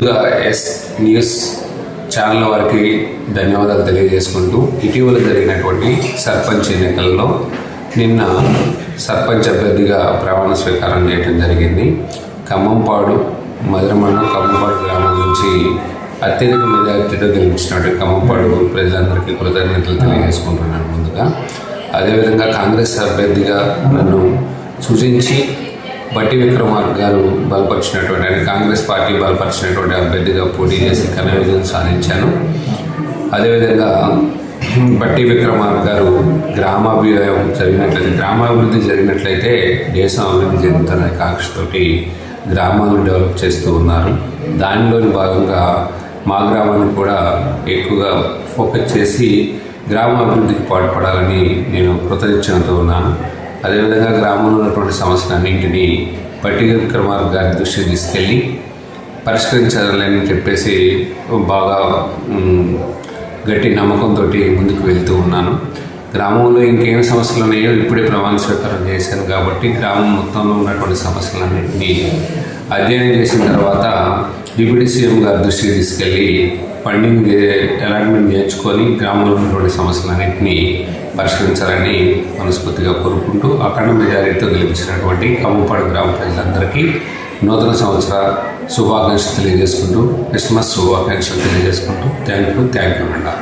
ముందుగా yes news channel వారికి ధన్యవాదాలు తెలియజేసుకుంటూ ఇటీవల జరిగినటువంటి సర్పంచ్ ఎన్నికల్లో నిన్న సర్పంచ్ అభ్యర్థిగా ప్రమాణ స్వీకారం చేయడం జరిగింది. ఖమ్మంపాడు మధురమండలం ఖమ్మంపాడు గ్రామం నుంచి అత్యధిక మెజార్టీతో గెలిపించినట్టు ఖమ్మంపాడు ప్రజలందరికీ కృతజ్ఞతలు తెలియజేసుకుంటున్నాను ముందుగా. అదేవిధంగా కాంగ్రెస్ అభ్యర్థిగా నన్ను సూచించి బట్టి విక్రమార్క గారు బలపరిచినటువంటి అంటే కాంగ్రెస్ పార్టీ బలపరిచినటువంటి అభ్యర్థిగా పోటీ చేసి ఘన విజయం సాధించాను. అదేవిధంగా బట్టి విక్రమార్క గారు గ్రామాభివయం జరిగినట్లయితే గ్రామాభివృద్ధి జరిగినట్లయితే దేశం అభివృద్ధి చెందుతున్న కాంక్షతోటి గ్రామాలను డెవలప్ చేస్తూ ఉన్నారు. దానిలోని భాగంగా మా గ్రామాన్ని కూడా ఎక్కువగా ఫోకస్ చేసి గ్రామాభివృద్ధికి పాటుపడాలని నేను కృతజ్ఞతతో ఉన్నాను. అదేవిధంగా గ్రామంలో ఉన్నటువంటి సమస్యలన్నింటినీ పట్టి విక్రమార్క గారి దృష్టికి తీసుకెళ్ళి పరిష్కరించాలని చెప్పేసి బాగా గట్టి నమ్మకంతో ముందుకు వెళ్తూ ఉన్నాను. గ్రామంలో ఇంకేం సమస్యలు ఉన్నాయో ఇప్పుడే ప్రమాణ స్వీకారం చేశాను కాబట్టి గ్రామం మొత్తంలో ఉన్నటువంటి సమస్యలన్నింటినీ అధ్యయనం చేసిన తర్వాత డిప్యూటీ సీఎం గారి దృష్టికి తీసుకెళ్ళి ఫండింగ్ అలాట్మెంట్ చేయించుకొని గ్రామంలో ఉన్నటువంటి సమస్యలన్నింటినీ పరిష్కరించాలని మనస్ఫూర్తిగా కోరుకుంటూ అఖండ మెజారిటీతో గెలిపించినటువంటి కమ్మపాడు గ్రామ ప్రజలందరికీ నూతన సంవత్సర శుభాకాంక్షలు తెలియజేసుకుంటూ క్రిస్మస్ శుభాకాంక్షలు తెలియజేసుకుంటూ థ్యాంక్ యూ థ్యాంక్ యూ అండి